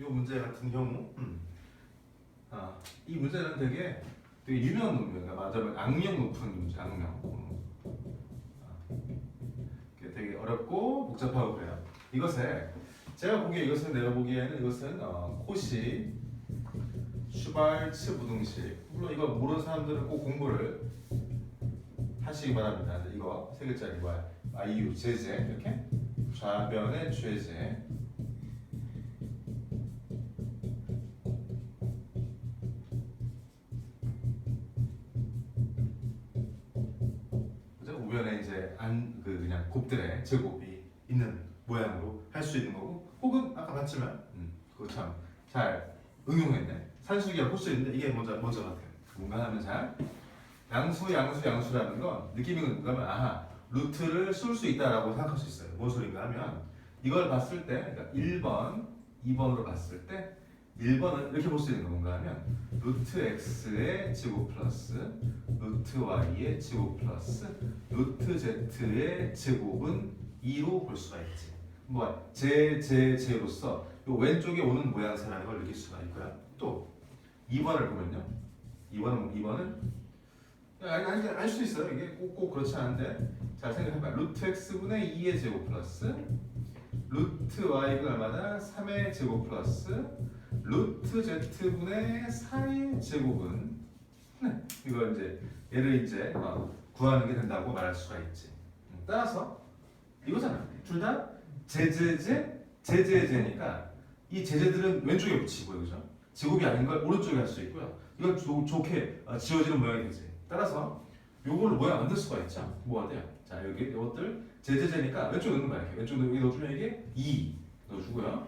이 문제 같은 경우, 음. 아, 이 문제는 되게 되게 유명한 문제가 맞아면 악명 높은 문제, 악명. 음. 아, 되게 어렵고 복잡하고 그래요. 이것에 제가 보기에 이것은 내가 보기에는 이것은 어, 코시 슈발츠 부등식. 물론 이거 모르는 사람들은 꼭 공부를 하시기 바랍니다. 이거 세 글자 뭐야? 아이유 제제 이렇게 좌변의 죄제. 곱들의 제곱이 있는 모양으로 할 수 있는 거고 혹은 아까 봤지만 음, 그거 참잘 응용했네. 산수기가 호수 있는데 이게 먼저 먼저 같아요. 뭔가 하면 잘 양수 양수 양수라는 건 느낌이 뭔가면 아하 루트를 쓸 수 있다라고 생각할 수 있어요. 뭔 소린가 하면 이걸 봤을 때 그러니까 1번 2번으로 봤을 때 1번은 이렇게 볼 수 있는 건 뭔가 하면 루트 x의 제곱 플러스 루트 y의 제곱 플러스 루트 z의 제곱은 2로 볼 수가 있지. 뭐 제, 제, 제로서 요 왼쪽에 오는 모양새라는 걸 느낄 수가 있고요. 또 2번을 보면요. 2번은 2번은 알수 있어요. 이게 꼭, 꼭 그렇지 않은데 잘 생각해봐. 루트 x분의 2의 제곱 플러스 루트 y가 얼마나 3의 제곱 플러스 루트 z분의 4의 제곱은 네, 이걸 이제 얘를 이제 어, 구하는 게 된다고 말할 수가 있지. 음, 따라서 이거잖아. 둘 다 제제제 제제제니까 이 제제들은 왼쪽에 붙이고요, 그죠? 제곱이 아닌 걸 오른쪽에 할 수 있고요. 이건 좋, 좋게 어, 지워지는 모양이 되지. 따라서 요걸 모양 만들 수가 있죠. 뭐가 돼요? 자 여기 이것들 제제제니까 왼쪽 넣는 거야. 이렇게 왼쪽 여기 넣어주면 이게 2 넣어주고요.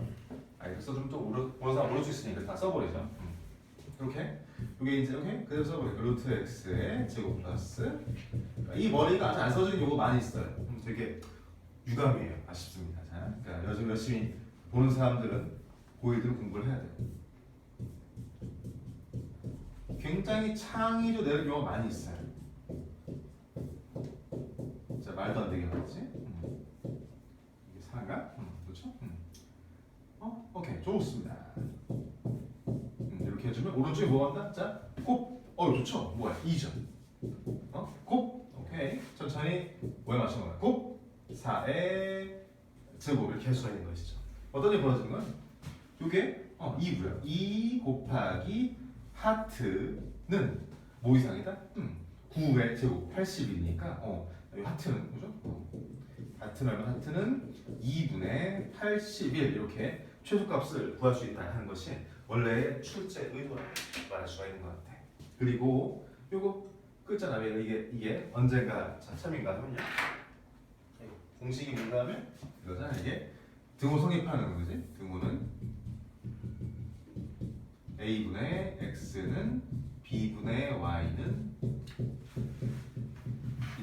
아 이거 써주면 또 모르 모르는 사람 모를 수 있으니까 다 써버리죠. 음. 이렇게 이게 이제 이렇게 그대로 써버리니까 루트 x의 제곱 플러스 이 머리가 아직 안 써진 요거 많이 있어요. 음, 되게 유감이에요. 아쉽습니다. 자, 그러니까 요즘 열심히 보는 사람들은 고일들은 공부를 해야 돼요. 굉장히 창의로 내는 경우가 많이 있어요. 자, 말도 안 되게 말이지. 음. 이게 사가? 음, 그렇죠? 음. 어, 오케이, 좋습니다. 음, 이렇게 해주면 오른쪽에 뭐 한다? 자, 곱. 어, 좋죠. 뭐야? 2점. 어, 곱. 오케이. 천천히 뭐에 맞추는 거야? 곱. 4의 제곱 이렇게 할 수가 있는 것이죠. 어떤 일이 벌어지는 건? 이게 어, 2고요. 2 곱하기 하트는 뭐 이상이다? 음, 9의 제곱 80이니까 어, 이 하트는? 어, 하트는 얼마? 하트는 2분의 81 이렇게 최소값을 구할 수 있다 하는 것이 원래의 출제 의도라고 말할 수가 있는 것 같아. 그리고 요거 끝잖아. 왜 이게 이게 언젠가 차참인가 하면요. 공식이 뭔가 하면 이거잖아. 이게 등호 성립하는 거지. 등호는 a분의 x는 b분의 y는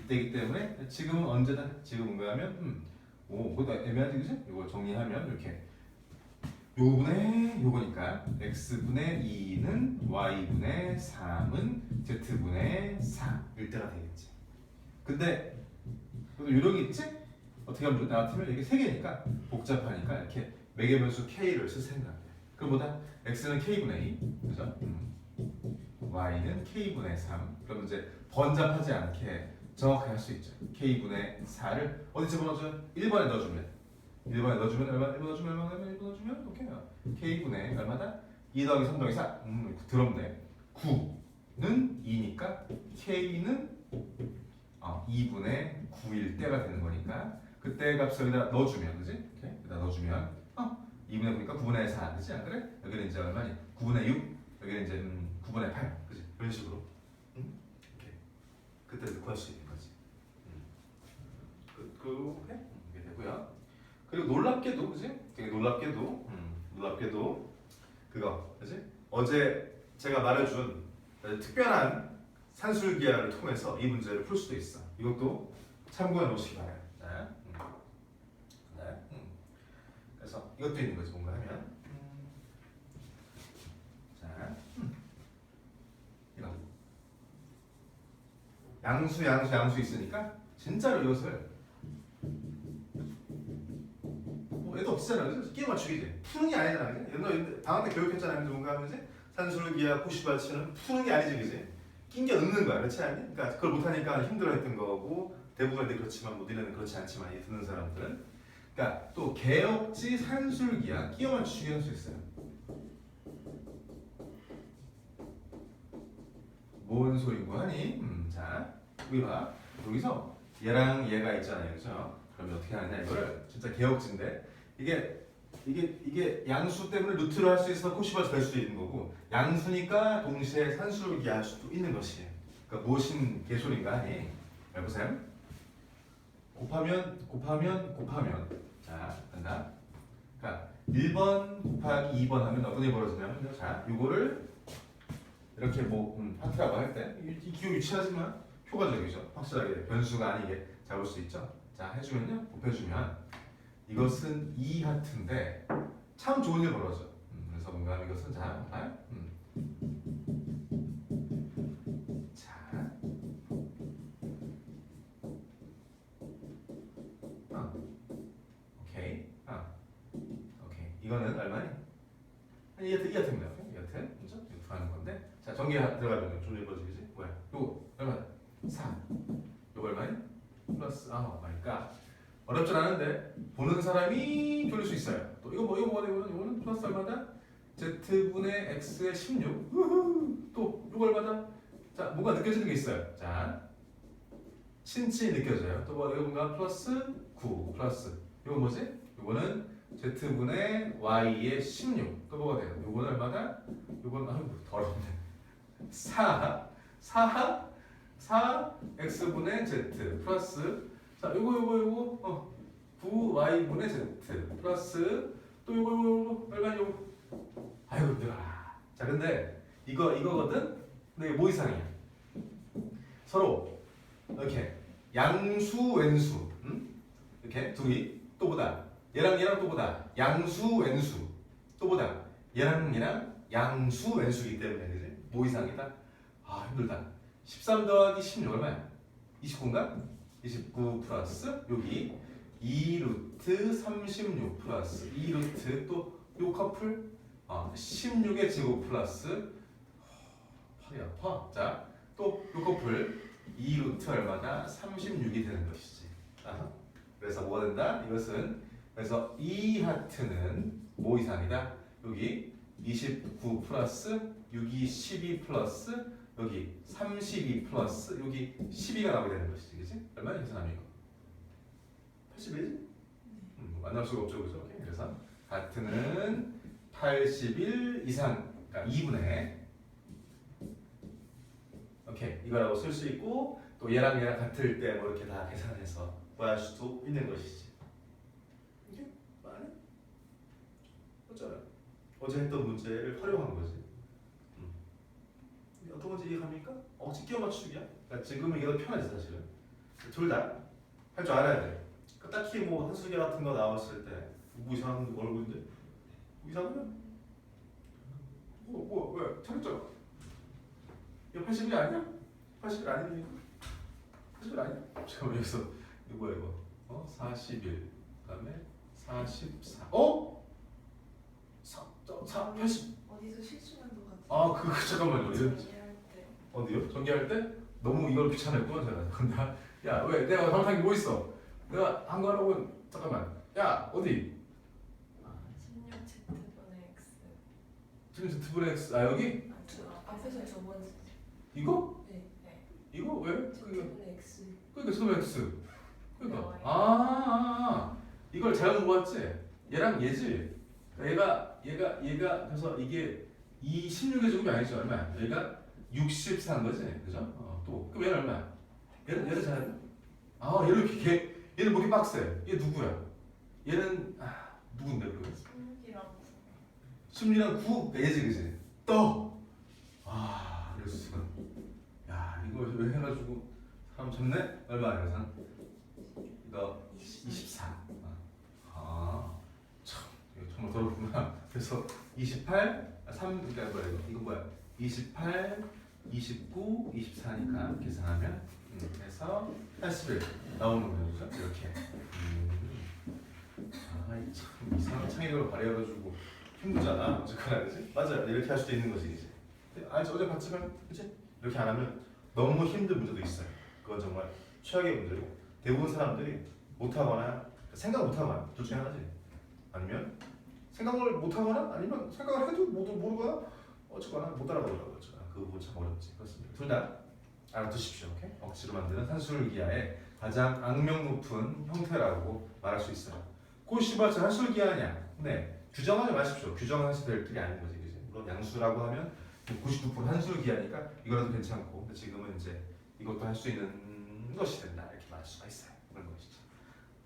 이때이기 때문에 지금은 언제다? 지금 뭔가 하면 음, 오, 그거 애매하지 그지? 이거 정리하면 이렇게 요분의 요거니까 x분의 2는 y분의 3은 z분의 4일 때가 되겠지. 근데 요령이 있지? 어떻게 하면 좋나 같으면 이게 세 개니까 복잡하니까 이렇게 매개 변수 k를 쓸 생각. 그보다 x는 k분의 2, 그죠? 음. y는 k분의 3. 그럼 이제 번잡하지 않게 정확하게 할수 있죠. k분의 4를 어디 집어넣어줘요? 1번에 넣어주면 1번에 넣어주면 얼마? 1번 넣어주면 얼마? 1번 넣어주면 오케이. k분의 얼마다? 2 더하기 3 더하기 4. 음, 더럽네. 9는 2니까 k는 어, 2분의 9일 때가 되는 거니까 그때 값을 여기다 넣어주면 그지? 여기다 넣어주면 어, 2분의 9니까 9분의 4 그지? 안 그래? 여기는 이제 얼마니? 9분의 6 여기는 이제 음, 9분의 8 그지? 이런 식으로 음? 그때 구할 수 있는. 그, 그렇게 되고요 그리고 놀랍게도 그지? 되게 놀랍게도 음, 놀랍게도 그거 그지? 어제 제가 말해준 특별한 산술기하를 통해서 이 문제를 풀 수도 있어. 이것도 참고해 놓으시기 바라요. 네. 음. 네. 음. 그래서 이것도 있는 거지 뭔가 하면. 음. 양수 양수 양수 있으니까 진짜로 이것을 얘도 없잖아. 그죠? 끼워 맞추기지. 푸는 게 아니잖아. 그지? 옛날에 방학 때 교육했잖아. 누군가 하면 산술기야 코시발치는 푸는 게 아니지, 그지? 낀게 넣는 거야. 그렇지 않니? 그러니까 그걸 못하니까 힘들어했던 거고 대부분한테 그렇지만 뭐 니네는 그렇지 않지만 이 듣는 사람들은 그러니까 또 개혁지 산술기야 끼워 맞추기 할수 있어요. 뭔 소리고 하니? 음, 자, 여기 봐. 여기서 얘랑 얘가 있잖아요, 그죠? 그러면 어떻게 하느냐 이거를 진짜 개혁지인데 이게 이게 이게 양수 때문에 루트를 할 수 있어서 코시바스 될 수도 있는 거고 양수니까 동시에 산술기 할 수도 있는 것이에요. 그러니까 무엇인 개소리인가 하니? 해보세요. 곱하면 곱하면 곱하면 자 간다. 그러니까 1번 곱하기 2번 하면 어떤 일이 벌어지냐면 자 이거를 이렇게 뭐 음, 파트라고 할 때 이 기호 유치하지만 효과적이죠. 확실하게 변수가 아니게 잡을 수 있죠. 자 해주면요 곱해주면 이것은 2 하트인데 참 좋은 일 벌어져. 음, 그래서 뭔가 이것은 자 봐요. 음. 자. 어. 오케이. 어. 오케이. 이거는 얼마니? 이이 같은 거야. 이 같은 그죠? 이거 구하는 건데. 자 전개 들어가면 좀 읽어지지? 뭐야? 요거 얼마? 4. 요거 얼마니? 플러스 아, 그러니까 어렵진 않은데 보는 사람이 돌릴 수 있어요. 또 이거 뭐 이거 뭐 이거는 이거는 플러스 얼마다? z 분의 x의 16. 우후. 또 이거 얼마다? 자 뭔가 느껴지는 게 있어요. 자 친치 느껴져요. 또뭐 이거 뭔가 플러스 9 플러스 이거 뭐지? 이거는 z 분의 y의 16. 또 뭐가 돼요? 이거는 얼마다? 이건 아이고 더럽네. 4 4 4 x 분의 z 플러스 자 요거 요거 요거. 어 9y 분의 z 플러스 또 요거 요거 요거. 얼마 요거 아이고 힘들어라 자 근데 이거 이거거든? 근데 이게 뭐 이상이야 서로. 이렇게. 양수 왼수. 음? 이렇게. 둘이. 또 보다. 얘랑 얘랑 또 보다. 양수 왼수. 또 보다. 얘랑 얘랑 양수 왼수이기 때문에 그지? 뭐 이상이다? 아 힘들다. 13 더하기 16 얼마야? 29인가 29 플러스 여기 2 루트 36 플러스 2 루트 또 요 커플? 어, 16의 제곱 플러스 어, 팔이 아파 자또 요 커플 2 루트 얼마다 36이 되는 것이지. 아하. 그래서 뭐가 된다? 이것은 그래서 이 하트는 뭐 이상이다 여기 29 플러스 6이 12 플러스 여기 32 플러스 여기 12가 나오게 되는 것이지 그치? 얼마나 계산하면 이거? 81? 음, 만날 수가 없죠 그죠? 그래서 하트는 81 이상 그러니까 2분의 오케이 이거라고 쓸 수 있고 또 얘랑 얘랑 같을 때 뭐 이렇게 다 계산해서 구할 수도 있는 것이지 이게 많이 어쩌라 어제 했던 문제를 활용한 거지 어떤 건지 이해갑니까? 어, 직겨 맞추기야? 그러니까 지금은 이게 더 편하지 사실은 둘 다 할 줄 알아야 돼 그러니까 딱히 뭐 한수계 같은 거 나왔을 때 뭐 이상한 얼굴인데? 뭐 이상하면 뭐, 뭐, 왜? 잘했잖아 이거 81 아니야? 81 아니니까 81 아니야? 잠깐만 여기서 이거 뭐야 이거 어? 41 그다음에 44 어? 4, 4, 80 어디서 실수한 것 같아. 아, 그, 그 잠깐만요. 이거. 어디요? 전개할 때 너무 이걸 귀찮았구나 제가. 근데 야, 왜 내가 잘못한 게 뭐 있어? 내가 한거 하라고 잠깐만. 야, 어디? 16 Z분의 X. 지금 Z X 아 여기? 아, 두, 아, 앞에서 두 번째. 이거? 네, 네. 이거 왜? 그게 Z분의 X. 그러니까 X. 그러니까 나와요. 아, 아, 아. 이걸 잘못 모았지? 얘랑 얘지. 그러니까 얘가 얘가 얘가 그래서 이게 이 16의 제곱이 아니죠 얼마야? 얘가 64인 거지, 그죠? 어, 또 그럼 얘는 얼마야? 얘는 얘는 잘. 아 얘는 이렇게 걔 얘는 뭐 이렇게 빡세? 얘 누구야? 얘는 아 누군데 그거? 16이랑 9. 심리랑 9 얘지 그지? 떠. 아 이럴 수가. 야 이거 왜 해가지고 사람 잡네? 얼마야 예상? 이거 24. 아, 참, 이거 정말 더럽구나. 그래서 28, 3, 그러니까 뭐야 이거? 이거 뭐야? 28, 29, 24니까 계산하면 음, 그래서 81 나오는 거죠, 그죠? 이렇게. 음. 아, 참 이상한 창의력을 발휘해가지고 힘들잖아. 어쨌거나? 맞아요. 이렇게 할 수도 있는 거지 이제. 알지 어제 봤지만 그지? 이렇게 안 하면 너무 힘든 문제도 있어요. 그건 정말 최악의 문제고 대부분 사람들이 못하거나 생각 못하거나 둘 중에 하나지. 아니면 생각을 못하거나 아니면 생각을 해도 못 모르거나 어쨌거나 못 알아보더라고요. 어쨌거나 그 부분 참 어렵지. 그렇습니다. 둘 다 알아두십시오. 오케이? 억지로 만드는 산술기하의 가장 악명 높은 형태라고 말할 수 있어요. 꼬시바츠 한술기하냐? 네. 규정하지 마십시오. 규정하셔도 될 길이 아닌 거지. 그지? 물론 양수라고 하면 99% 한술기하니까 이거라도 괜찮고 근데 지금은 이제 이것도 할 수 있는 것이 된다. 이렇게 말할 수가 있어요. 그런 것이죠.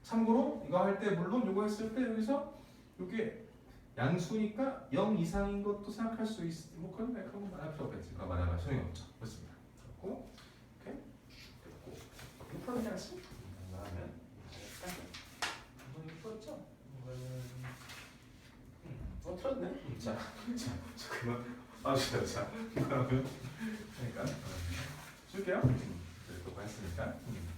참고로 이거 할 때 물론 이거 했을 때 여기서 이게 양수니까 0 이상인 것도 생각할 수 있. 뭐 그건 내가 그건 말할 필요 없겠지. 그거 말하면 소용이 없죠. 그렇습니다. 그렇고 오케이. 됐고 이거 풀어내지 않았어? 그다음에? 이거는 음, 어 틀었네. 음, 자, 자, 자 그만. 아, 자, 자, 그러면 그러니까 어, 줄게요. 음, 네, 또 했으니까. 음.